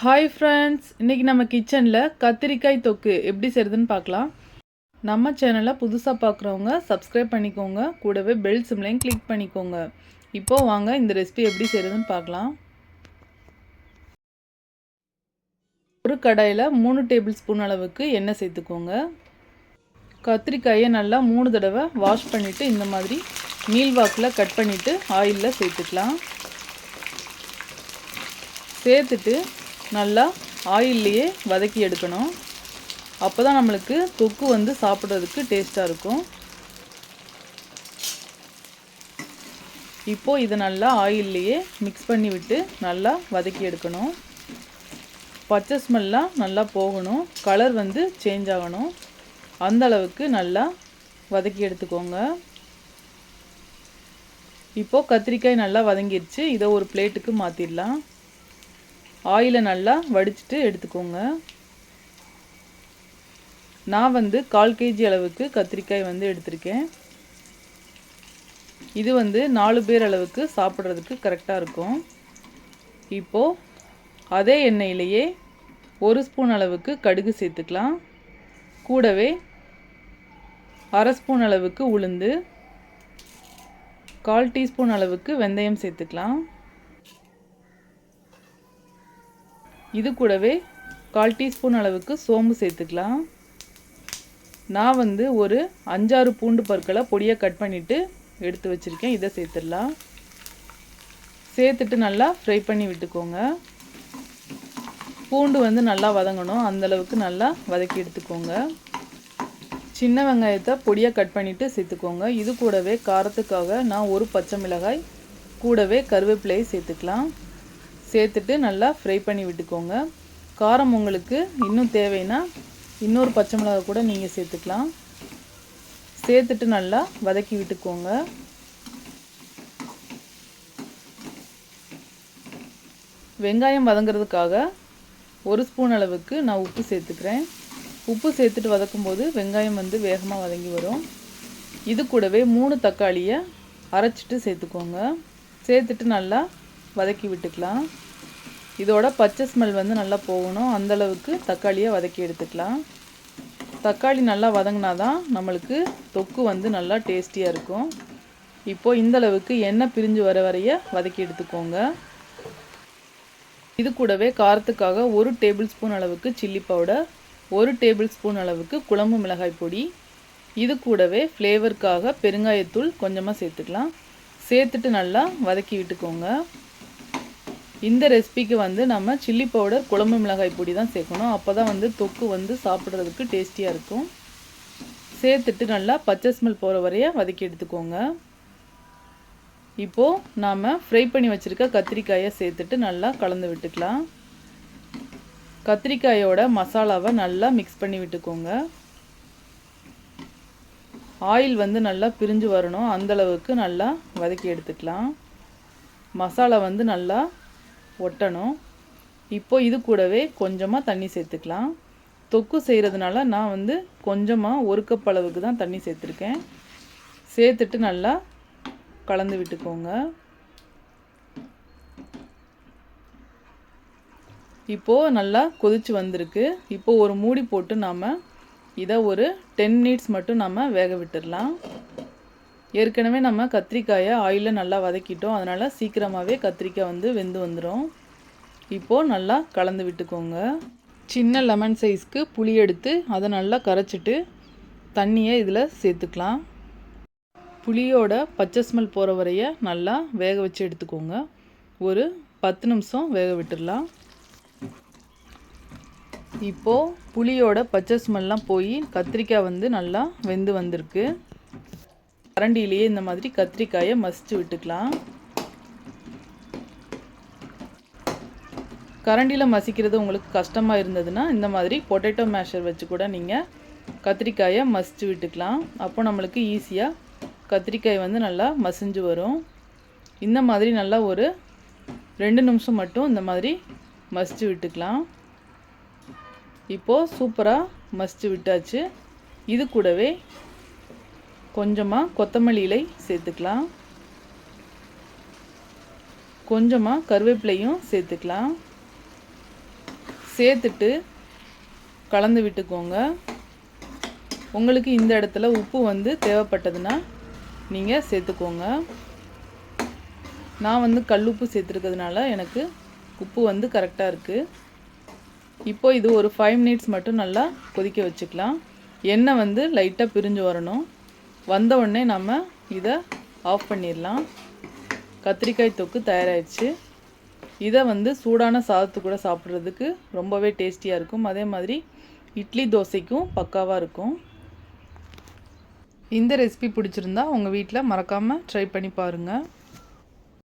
Hi friends இன்றைக்கி நம்ம கிச்சனில் கத்திரிக்காய் தொக்கு எப்படி செய்கிறதுன்னு பார்க்கலாம். நம்ம சேனலை புதுசாக பார்க்குறவங்க சப்ஸ்கிரைப் பண்ணிக்கோங்க. கூடவே பெல் சிம்லையும் கிளிக் பண்ணிக்கோங்க. இப்போது வாங்க இந்த ரெசிபி எப்படி செய்கிறதுன்னு பார்க்கலாம். ஒரு கடாயில் மூணு டேபிள் ஸ்பூன் அளவுக்கு எண்ணெய் சேர்த்துக்கோங்க. கத்திரிக்காயை நல்லா மூணு தடவை வாஷ் பண்ணிவிட்டு இந்த மாதிரி நீள்வாக்கில் கட் பண்ணிவிட்டு ஆயிலில் சேர்த்துக்கலாம். சேர்த்துட்டு நல்லா ஆயில்லையே வதக்கி எடுக்கணும். அப்போ தான் நம்மளுக்கு தொக்கு வந்து சாப்பிட்றதுக்கு டேஸ்ட்டாக இருக்கும். இப்போது இதை நல்லா ஆயில்லையே மிக்ஸ் பண்ணி விட்டு நல்லா வதக்கி எடுக்கணும். பச்சை ஸ்மெல்லாம் நல்லா போகணும். கலர் வந்து சேஞ்ச் ஆகணும். அந்த அளவுக்கு நல்லா வதக்கி எடுத்துக்கோங்க. இப்போது கத்திரிக்காய் நல்லா வதங்கிடுச்சு இதை ஒரு பிளேட்டுக்கு மாற்றிடலாம் ஆயிலை நல்லா வடிச்சிட்டு எடுத்துக்கோங்க. நான் வந்து கால் கேஜி அளவுக்கு கத்திரிக்காய் வந்து எடுத்திருக்கேன். இது வந்து நாலு பேர் அளவுக்கு சாப்பிட்றதுக்கு கரெக்டாக இருக்கும். இப்போது அதே எண்ணெயிலேயே ஒரு ஸ்பூன் அளவுக்கு கடுகு சேர்த்துக்கலாம். கூடவே அரை ஸ்பூன் அளவுக்கு உளுந்து கால் டீஸ்பூன் அளவுக்கு வெந்தயம் சேர்த்துக்கலாம். இது கூடவே கால் டீஸ்பூன் அளவுக்கு சோம்பு சேர்த்துக்கலாம். நான் வந்து ஒரு அஞ்சாறு பூண்டு பற்களை பொடியாக கட் பண்ணிவிட்டு எடுத்து வச்சுருக்கேன். இதை சேர்த்துடலாம். சேர்த்துட்டு நல்லா ஃப்ரை பண்ணி விட்டுக்கோங்க. பூண்டு வந்து நல்லா வதங்கணும். அந்தளவுக்கு நல்லா வதக்கி எடுத்துக்கோங்க. சின்ன வெங்காயத்தை பொடியாக கட் பண்ணிவிட்டு சேர்த்துக்கோங்க. இது கூடவே காரத்துக்காக நான் ஒரு பச்சை மிளகாய் கூடவே கருவேப்பிலையை சேர்த்துக்கலாம். சேர்த்துட்டு நல்லா ஃப்ரை பண்ணி விட்டுக்கோங்க. காரம் உங்களுக்கு இன்னும் தேவைன்னா இன்னொரு பச்சை மிளகாய் கூட நீங்கள் சேர்த்துக்கலாம். சேர்த்துட்டு நல்லா வதக்கி விட்டுக்கோங்க. வெங்காயம் வதங்கிறதுக்காக ஒரு ஸ்பூன் அளவுக்கு நான் உப்பு சேர்த்துக்கிறேன். உப்பு சேர்த்துட்டு வதக்கும்போது வெங்காயம் வந்து வேகமாக வதங்கி வரும். இது கூடவே மூணு தக்காளியை அரைச்சிட்டு சேர்த்துக்கோங்க. சேர்த்துட்டு நல்லா வதக்கி விட்டுக்கலாம். இதோட பச்சை ஸ்மெல் வந்து நல்லா போகணும். அந்தளவுக்கு தக்காளியை வதக்கி எடுத்துக்கலாம். தக்காளி நல்லா வதங்கினா தான் நம்மளுக்கு தொக்கு வந்து நல்லா டேஸ்டியாக இருக்கும். இப்போது இந்தளவுக்கு எண்ணெய் பிரிஞ்சு வர வரைய வதக்கி எடுத்துக்கோங்க. இது கூடவே காரத்துக்காக ஒரு டேபிள் ஸ்பூன் அளவுக்கு சில்லி பவுடர் ஒரு டேபிள் ஸ்பூன் அளவுக்கு குழம்பு மிளகாய் பொடி. இது கூடவே ஃப்ளேவருக்காக பெருங்காயத்தூள் கொஞ்சமாக சேர்த்துக்கலாம். சேர்த்துட்டு நல்லா வதக்கி விட்டுக்கோங்க. இந்த ரெசிபிக்கு வந்து நம்ம சில்லி பவுடர் குழம்பு மிளகாய் பொடி தான் சேர்க்கணும். அப்போ தான் வந்து தொக்கு வந்து சாப்பிட்றதுக்கு டேஸ்டியாக இருக்கும். சேர்த்துட்டு நல்லா பச்சை ஸ்மெல் போகிற வரைய வதக்கி எடுத்துக்கோங்க. இப்போது நாம் ஃப்ரை பண்ணி வச்சுருக்க கத்திரிக்காயை சேர்த்துட்டு நல்லா கலந்து விட்டுக்கலாம். கத்திரிக்காயோட மசாலாவை நல்லா மிக்ஸ் பண்ணி விட்டுக்கோங்க. ஆயில் வந்து நல்லா பிரிஞ்சு வரணும். அந்தளவுக்கு நல்லா வதக்கி எடுத்துக்கலாம். மசாலா வந்து நல்லா ஒட்டணும். இப்போ இது கூடவே கொஞ்சமாக தண்ணி சேர்த்துக்கலாம். தொக்கு செய்கிறதுனால நான் வந்து கொஞ்சமாக ஒரு கப் அளவுக்கு தான் தண்ணி சேர்த்துருக்கேன். சேர்த்துட்டு நல்லா கலந்து விட்டுக்கோங்க. இப்போது நல்லா கொதிச்சு வந்திருக்கு. இப்போது ஒரு மூடி போட்டு நாம் இதை ஒரு டென் மினிட்ஸ் மட்டும் நம்ம வேக விட்டுடலாம் ஏற்கனவே நம்ம கத்திரிக்காயை ஆயிலில் நல்லா வதக்கிட்டோம். அதனால் சீக்கிரமாகவே கத்திரிக்காய் வந்து வெந்து வந்துடும் இப்போது நல்லா கலந்து விட்டுக்கோங்க. சின்ன லெமன் சைஸ்க்கு புளி எடுத்து அதை நல்லா கரைச்சிட்டு தண்ணியை இதில் சேர்த்துக்கலாம். புளியோட பச்சை ஸ்மெல் போகிற வரைய நல்லா வேக வச்சு எடுத்துக்கோங்க. ஒரு பத்து நிமிஷம் வேக விட்டுடலாம். இப்போது புளியோட பச்சை ஸ்மெல்லாம் போய் கத்திரிக்காய் வந்து நல்லா வெந்து வந்திருக்கு. கரண்டிலேயே இந்த மாதிரி கத்திரிக்காயை மசிச்சு விட்டுக்கலாம். கரண்டியில் மசிக்கிறது உங்களுக்கு கஷ்டமாக இருந்ததுன்னா இந்த மாதிரி பொட்டேட்டோ மேஷர் வச்சு கூட நீங்கள் கத்திரிக்காயை மசிச்சு விட்டுக்கலாம். அப்போ நம்மளுக்கு ஈஸியாக கத்திரிக்காய் வந்து நல்லா மசிஞ்சு வரும். இந்த மாதிரி நல்லா ஒரு ரெண்டு நிமிஷம் மட்டும் இந்த மாதிரி மசிச்சு விட்டுக்கலாம். இப்போது சூப்பராக மசிச்சு விட்டாச்சு. இது கூடவே கொஞ்சமாக கொத்தமல்லி இலை சேர்த்துக்கலாம். கொஞ்சமாக கருவேப்பிலையும் சேர்த்துக்கலாம். சேர்த்துட்டு கலந்து விட்டுக்கோங்க. உங்களுக்கு இந்த இடத்துல உப்பு வந்து தேவைப்பட்டதுன்னா நீங்கள் சேர்த்துக்கோங்க. நான் வந்து கல்லுப்பு சேர்த்துருக்கிறதுனால எனக்கு உப்பு வந்து கரெக்டாக இருக்குது இப்போ இது ஒரு ஃபைவ் மினிட்ஸ் மட்டும் நல்லா கொதிக்க வச்சுக்கலாம். எண்ணெய் வந்து லைட்டாக பிரிஞ்சு வரணும். வந்த உடனே நம்ம இதை ஆஃப் பண்ணிடலாம். கத்திரிக்காய் தொக்கு தயாராகிடுச்சு இதை வந்து சூடான சாதத்து கூட சாப்பிட்றதுக்கு ரொம்பவே டேஸ்டியாக இருக்கும். அதே மாதிரி இட்லி தோசைக்கும் பக்காவாக இருக்கும். இந்த ரெசிபி பிடிச்சிருந்தா உங்கள் வீட்டில் மறக்காமல் ட்ரை பண்ணி பாருங்கள்